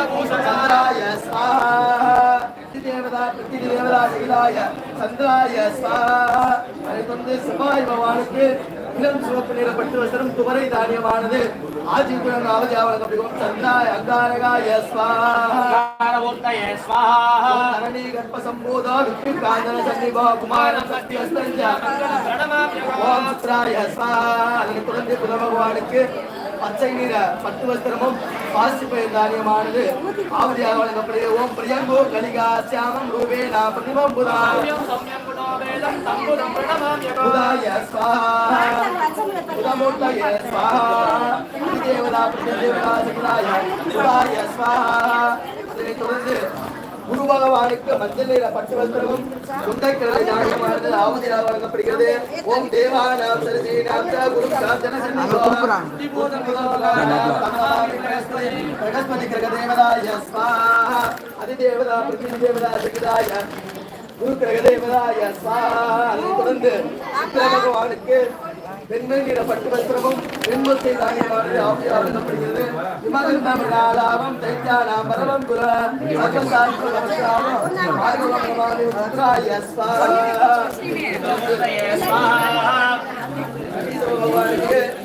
சந்திராய ஸ்வாஹா. தேவதா பிரதி தேவதா சகிலாய சந்திராய ஸ்வாஹா. கொண்டு செவ்வாய் பகவானுக்கு இளம் சிவப்பு நிற பட்டு வசனம் துவரை தானியமானது. ஆஜீவன் அவதியாவன கபிகம் சந்திராய அங்காரகாய ஸ்வாஹா. தரணி கர்ப்ப சம்போதா விஷ்ணு காந்தன சன்னிபா குமாரம் சத்யஸ்தஞ்ச ஓம் ஸ்வாஹா. அதனை தொடர்ந்து புத பகவானுக்கு பச்சை நிற பட்டு வஸ்திரமும் பாசிப்பயிர் தானியமானது. ஆவதியாக வழங்கப்படுகிறது ஓம் பிரியங்கோ கலிகா சியாமம் ரூபேணா பிரதிமம் புதா. புதாய ஸ்வாஹா. ஸ்வாஹா. தேவதா பிரதிதேவதா சகிலாய புதாய ஸ்வாஹா. தொடர்ந்து குரு பகவானுக்கு மஞ்சள் நிற பட்டு வஸ்திரமும் குந்தைக்கிழமை நாயகமானது ஆவதியாக வழங்கப்படுகிறது. ஓம் தேவானாம் சரசீனாம் ச குரு காஞ்சன பிரகஸ்பதி கிரக தேவதாய ஸ்வாஹா அதிதேவதா பிரதி தேவதா சகிதாய. குரு கிரக தேவதாய ஸ்வாஹா அதை தொடர்ந்து பகவானுக்கு பெண்மை நிற பட்டு வஸ்திரமும் பெண்முத்தை தானியமானது ஆவியாக வழங்கப்படுகிறது விமகன் தமிழாலாபம் தைத்தாலாம் பரவம் குல சர்வசாஸ்திர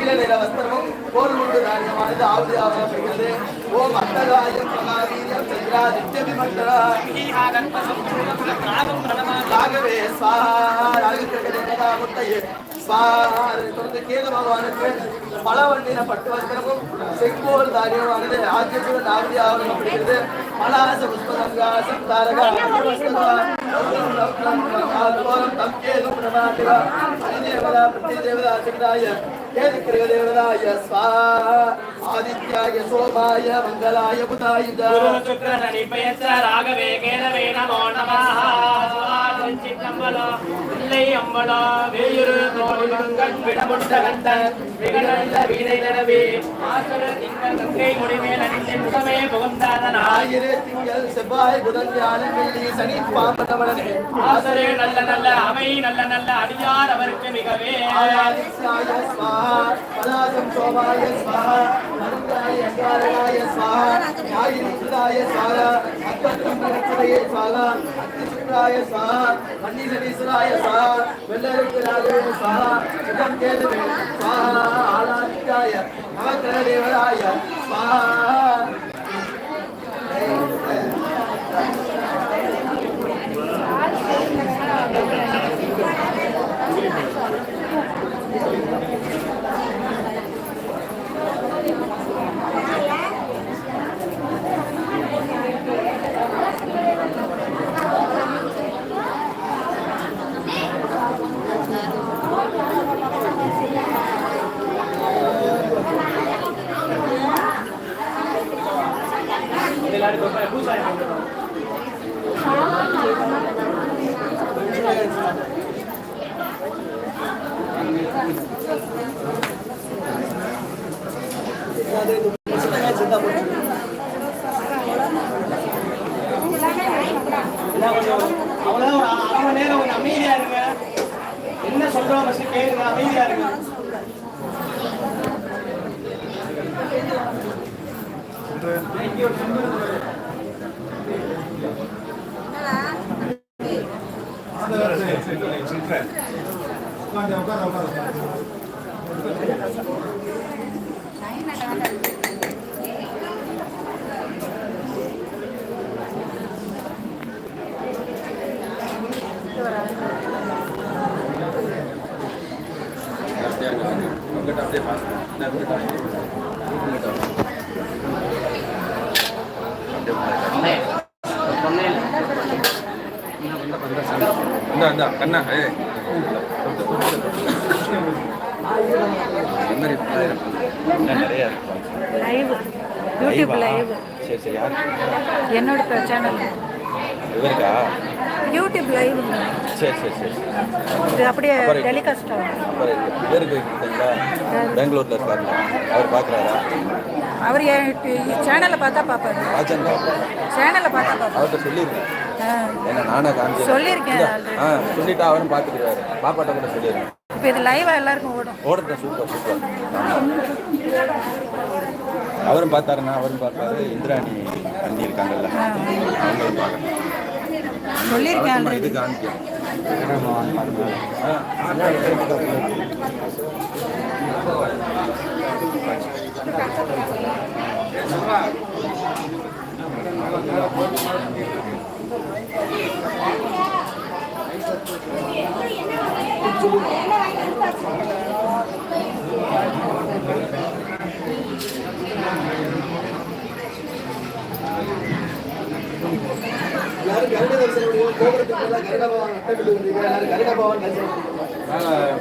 நீல நிற வஸ்திரமும் போர் முண்டு தானியமானது ஆவுதியாக வழங்கப்படுகிறது ஓம் அட்டகாயம் மகாவீரியம் சந்திரா நித்யபிமண்டலா ராகவே ஸ்வாஹா ராககிரக முத்தையே. ஸ்வாஹா தொடர்ந்து கேது பகவானுக்கு பலவண்டின பட்டு வஸ்திரமும் செங்கோல் தானியமானது ஆத்தியத்துடன் ஆவுதியாக வழங்கப்படுகிறது பலாச தம் கேது பிரமாதிவா அதிதேவதா பிரதிதேவதா தேவதாய ஸ்வாஹா ஆதித்யாய சோமாய மங்களாய புதாய ராகவே கேலவே நமோ நமஹ சிற்றம்பலோ இல்லை அம்பலோ வேயுரு தோழி மங்கன் விடமுண்ட கண்டன் விகடல்ல வீணை நனவே ஆசர திங்கள் கங்கை முடிமேல் அணிந்த முகமே புகந்தாதனா ஆயிரே திங்கள் செவ்வாய் புதன் வியாழன் வெள்ளி சனி பாம்பனவனே ஆசரே நல்ல நல்ல அவை நல்ல நல்ல அடியார் அவருக்கு மிகவே ஆயாதித்யாய ஸ்வாஹா பலாசம் சோமாய ஸ்வாஹா மருந்தாய அங்காரகாய ஸ்வாஹா ஆயிரிதாய ஸ்வாஹா அத்தத்தம் நரக்குடைய ஸ்வாஹா அத்திசுராய ஸ்வாஹா மன்னிசனீஸ்வராய ஸ்வாஹா வெள்ளருக்கு ராகவே ஸ்வாஹா சிதம் கேதுவே ஸ்வாஹா ஆலாதித்யாய நவக்கிரக தேவராய ஸ்வாஹா சொல்றோம் ஃபர்ஸ்ட் கேளுங்க அமைதியா இருங்க இந்தா கண்ணா ஏ யூடியூப் லைவ் சரி சரி என்னோட சேனல் இவருக்கா? YouTube live. சரி சரி சரி. இது அப்படியே டெலிகாஸ்ட்? இவருக்கு கொடுத்தீங்களா பெங்களூர்ல இருக்காருங்க அவர் பார்க்குறாரா அவர் சேனலை பார்த்தா பார்ப்பாரு. சேனலை பார்த்தா பார்ப்பாரு. அவர்கிட்ட சொல்லியிருக்கேன். என்ன நானே சொல்லியிருக்கேன் ஆ சொல்லிட்டா அவரும் பார்த்துக்கிறாரு பாப்பாட்ட கூட சொல்லியிருக்கேன் இப்போ இது லைவா எல்லாருக்கும் ஓடும். ஓடுறேன் சூப்பர் சூப்பர் அவரும் பார்த்தாருன்னா அவரும் பார்த்தாரு இந்திராணி அண்ணி இருக்காங்கல்ல. அவங்களும் பார்க்கணும். சொல்லியிருக்கேன் அவருக்கு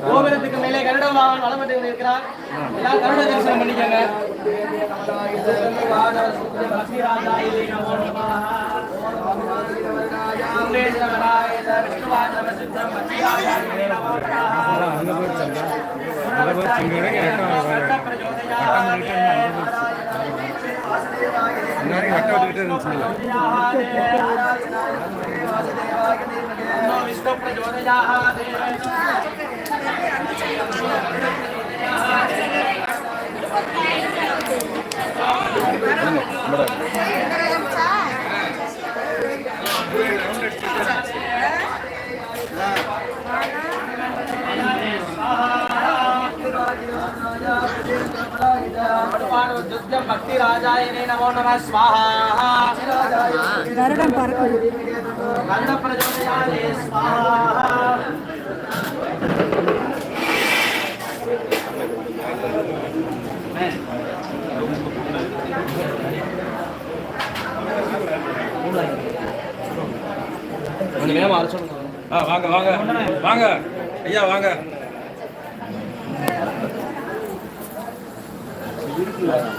கோபுரத்துக்கு மேல கருட பகவான் எல்லாரும் வந்து இருக்கிறார் எல்லாம் கருட தரிசனம் பண்ணிக்கோங்க. விஷ்ணு பிரச்சோதயாத் பக்தி ராஜாயனே நமோ நம ஸ்வாஹா பறக்கும் கந்த பிரச்சோதயாலே ஸ்வாஹா வாங்க வாங்க. வாங்க. ஐயா வாங்க. அப்படியே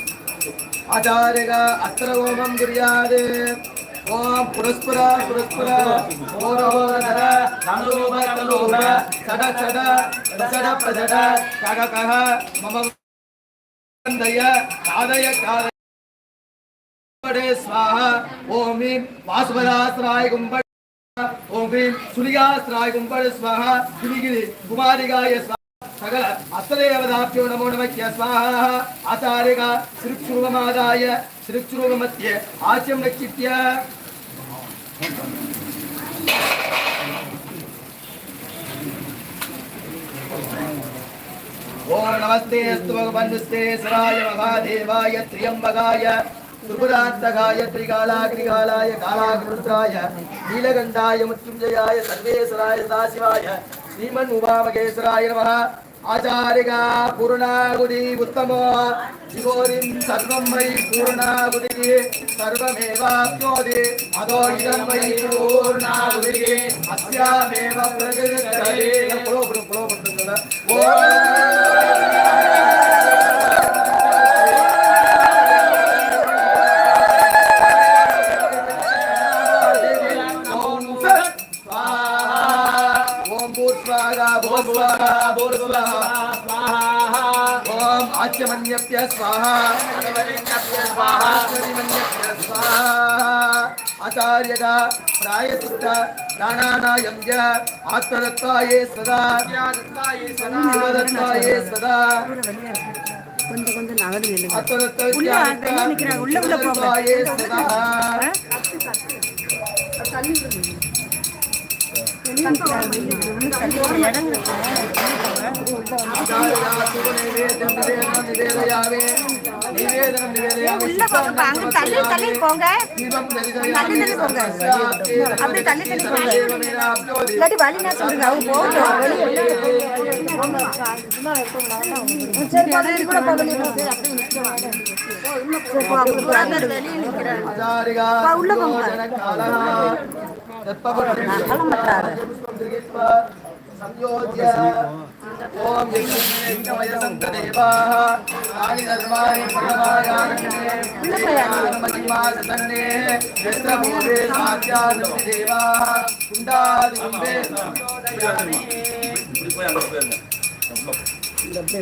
आचार्य अत्र होमं कुर्यात् ॐ पुरस्पुर पुरस्पुर ओरोदर तलोभ तलोभ सड सड सड प्रसड कगकः मम वन्दय खादय खादय स्वाहा ॐ ह्रीं वासुपदास्त्राय कुम्भ ॐ ह्रीं सुलिगास्त्राय कुम्भ स्वाहा सुलिगिरि कुमारिकाय स्वाहा சகல அஸ்ததேவதாப்யோ நமோ நமக்கிய ஸ்வாஹா ஆச்சாரிகா சிருக்ஷுருவமாதாய சிருக்ஷுருவமத்திய ஆச்சியம் நச்சித்ய ओम नमस्ते अस्तु भगवन्नुस्ते सराय महादेवाय त्र्यम्बकाय त्रिपुरान्तकाय त्रिकालाग्निकालाय कालाग्निरुद्राय नीलकण्ठाय मृत्युञ्जयाय सर्वेश्वराय सदाशिवाय श्रीमन् उमामहेश्वराय नमः आचार्यगा पूर्णागुदि उत्तमो शिवोरिं सर्वं मयि पूर्णागुदिः सर्वमेवाप्नोति अधो इदं मयि पूर्णागुदिः अस्यामेव प्रकृतिः ஆச்சமன்யப்ய ஸ்வாஹா ஆச்சரிமன்யப்ய ஸ்வாஹா ஆச்சாரியகா பிராயசித்த பிராணாநாயம் ய ஆத்மதத்தாயே சதா சிவதத்தாயே சதா கொஞ்சம் கொஞ்சம் நகர்ந்து நில்லுங்க. உள்ள உள்ள போங்க. உள்ள போங்க அங்க தள்ளி தள்ளி போங்க. தள்ளி தள்ளி போங்க. அப்படி நகலமட்டாரு సంయోజ్య ఓం డబ్బే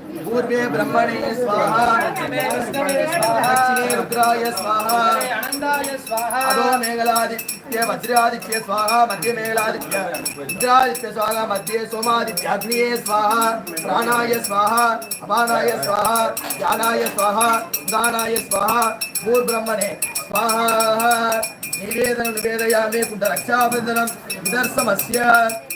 పూర్వే బ్రహ్మణే స్వాహ దక్షిణే రుద్రాయ స్వాహ అదో మేఘలాదిత్య వజ్రాదిత్య స్వాహ మధ్య మేఘలాదిత్య ఇంద్రాదిత్య స్వాహ మధ్య సోమాదిత్య అగ్నియే స్వాహ ప్రాణాయ స్వాహ అపానాయ స్వాహ ధ్యానాయ స్వాహ ఉదానాయ స్వాహ భూర్బ్రహ్మణే స్వాహ నివేదనం నివేదయామే కుంత రక్షాబంధనం నిదర్శమస్య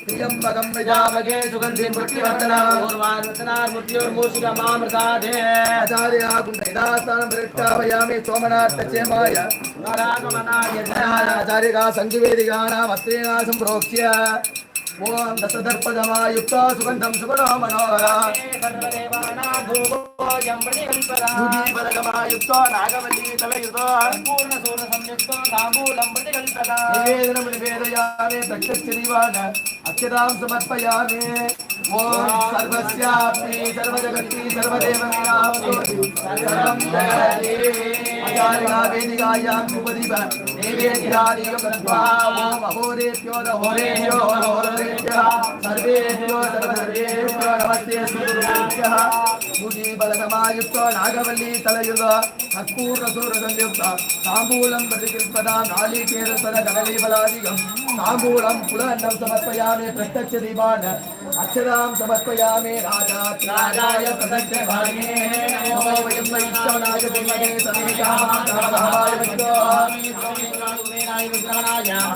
स्वाहा अधो मेघलादित्य वज्रादित्य स्वाहा मध्य मेघलादित्य रुद्रादित्य स्वाहा मध्ये सोमादित्य अग्निये स्वाहा प्राणाय स्वाहा अपानाय स्वाहा ज्ञानाय स्वाहा उदानाय स्वाहा भूर्ब्रह्मणे स्वाहा निवेदनं निवेदयामि कुण्डरक्षाबन्धनं विदर्शमस्य प्रियम्बकं विजामगे सुगन्धिं पुष्टिवर्धनम् मूर्तिर्मूषिकमामृताधे आचार्या कुण्डैदास्तानं प्रविष्टापयामि सोमनाथचेमाय आचार्यका सङ्गिवेदिकानाम् अस्त्रेणा सम्प्रोक्ष्य మూలం దశదర్పదమాయుక్త సుగంధం సుగుణో మనోహర యుగమాయుక్త నాగవల్లి తలయుతో నివేదనం నివేదయామి ప్రత్యక్ష అక్షరాం సమర్పయామి. ఓం సర్వస్యాప్తి సర్వజగత్తి సర్వదేవ సర్వం జగతి. वेदिकायां उपदीप नैवेद्यादिकं दत्त्वा ॐ अहोरेभ्यो नहोरेभ्यो नहोरेभ्यः सर्वेभ्यो सर्वसर्वेभ्यो नमस्ते सुरेभ्यः मुदीबलसमायुक्तो नागवल्ली तलयुग कर्पूर्णसूरसंयुक्त ताम्बूलं प्रतिकृत्पदां नालीकेरस्वर कदलीबलादिकं ताम्बूलं पुलन्नं समर्पयामि प्रत्यक्षदीपान् अक्षरां समर्पयामि राजाय प्रदक्षभागे नमो वयं वैष्णवनाय विद्महे समेषाय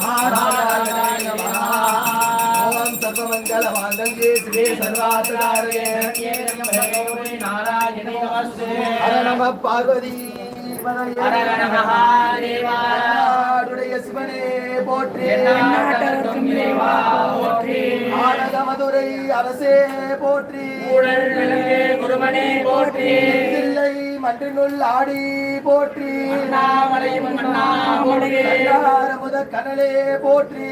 महाराजाय नमः ॐ सर्वमङ्गलमाङ्गल्ये श्री सर्वार्थकार्ये नारायणे नमस्ते हर नमः पार्वती நாடுடைய சிவனே போற்றி. ஆனத மதுரை அரசே போற்றி. குருமணி போற்றி. தில்லை மன்றினுள் ஆடி போற்றி. அண்ணாமலையும் அண்ணா போற்றி. கனலே போற்றி.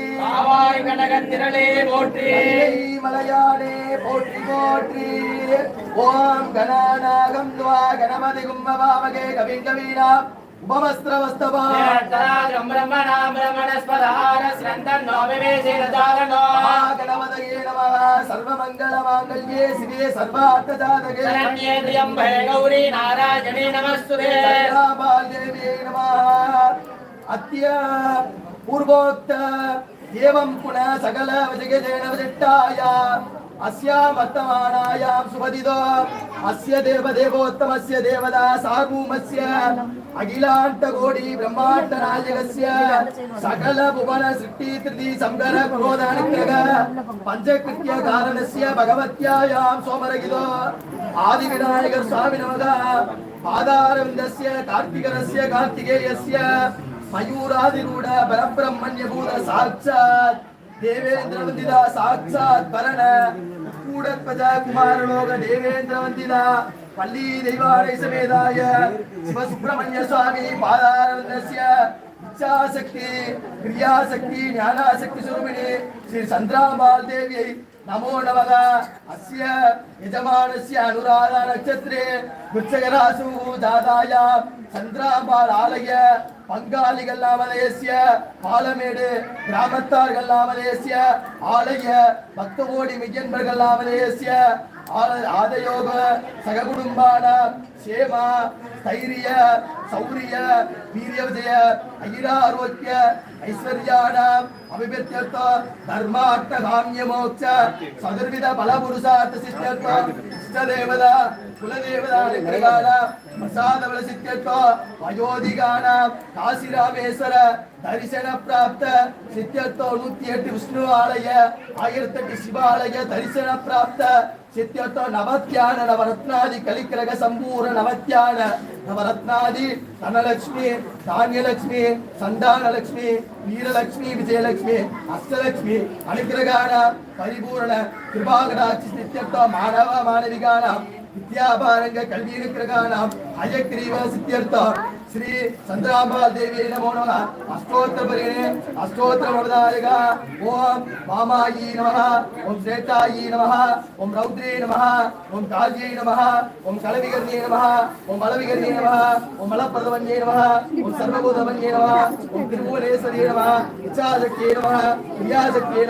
திரளே போற்றி போற்றி. கணபதியே ஓம் கணாநாகம் துவா கணபதி கும்பவாமகே கவிங் கவீனா உபவஸ்திரவஸ்தவா பிரம்மணாம் பிரம்மணஸ்பதார ஸ்ரந்தன் நோவிவேசேனதாரணோ கணபதயே நமः சர்வமங்கல மாங்கல்யே சிவே சர்வார்த்த சாதகே சரண்யே திரியம்பே கௌரி நாராயணே நமஸ்துதே. புன சகல விஜயதேன अस्यां वर्तमानायां सुपदितो अस्य देवदेवोत्तमस्य देवता सार्वूमस्य अखिलाण्डकोटि ब्रह्माण्डनायकस्य सकल भुवन सृष्टि तृति संकर क्रोधानुग्रह पञ्चकृत्य कारणस्य भगवत्यायां सोमरगितो आदिविनायक स्वामि नमः पादारविन्दस्य कार्तिकरस्य कार्तिकेयस्य मयूरादिरूढ परब्रह्मण्यभूत साक्षात् ದೇವೇಂದ್ರ ವಂದಿದ ಸಾಕ್ಷಾತ್ ಪರಣ ಕೂಡತ್ಪದ ಕುಮಾರ ಲೋಕ ದೇವೇಂದ್ರ ವಂದಿದ ಪಲ್ಲಿ ದೈವಾಲಯ ಸಮೇದಾಯ ಶಿವಸುಬ್ರಹ್ಮಣ್ಯ ಸ್ವಾಮಿ ಪಾದಾರಣ್ಯಸ್ಯ இச்சாசக்தி கிரியாசக்தி ஞானாசக்தி சுரூபிணி ஸ்ரீ சந்திராபால் தேவியை நமோ நமக. அஸ்ய யஜமானஸ்ய அனுராதா நட்சத்திரே. குச்சகராசு தாதாயா சந்திராபால் ஆலய பங்காளிகள் நாமதேசிய பாலமேடு கிராமத்தார்கள் நாமதேசிய ஆலய பக்தகோடி மிஜன்பர்கள் நாமதேசிய ஆலயோக சககுடும்பான சேமா தைரிய சௌரிய வீரிய விஜய ஐராரோக்கிய ஐஸ்வர்யான அபிவிருத்தியர்த்த தர்மார்த்த காமிய மோட்ச சதுர்வித பல புருஷார்த்த சித்தியர்த்த இஷ்டதேவதா குலதேவதா நிகிரகான பிரசாத பல சித்தியர்த்த வயோதிகான காசிராமேஸ்வர தரிசன பிராப்த சித்தியர்த்த நூத்தி எட்டு விஷ்ணு ஆலய ஆயிரத்தி எட்டு சிவாலய தரிசன பிராப்த சித்தியர்த்த நவத்தியான நவரத்னாதி கலிக்கிரக சம்பூரண நவத்யான நவரத்னாதி தனலட்சுமி தானியலட்சுமி சந்தானலட்சுமி வீரலட்சுமி விஜயலட்சுமி அஷ்டலட்சுமி அனுகிரகான பரிபூரண கிருபாகராட்சி நித்தியர்த்த மாணவ மாணவிகான வித்யாபாரங்க கல்வி அனுகிரகானாம் அயக்ரீவ சித்தியர்த்தம் ஸ்ரீ சந்திராம்பாள் தேவி நமோ நம. அஷ்டோத்திர பரிணே அஷ்டோத்திர மனதாயக ஓம் வாமாயி நம ஓம் ஸ்ரேதாயி நம ஓம் ரௌத்ரே நம ஓம் கால்யை நம ஓம் கலவிகர்ணியே நம ஓம் பலவிகர்ணியே நம ஓம் மலப்பிரதவன்யே நம ஓம் சர்வபூதவன்யே நம ஓம் திருபுவனேஸ்வரியே நம இச்சாசக்தியே நம கிரியாசக்தியே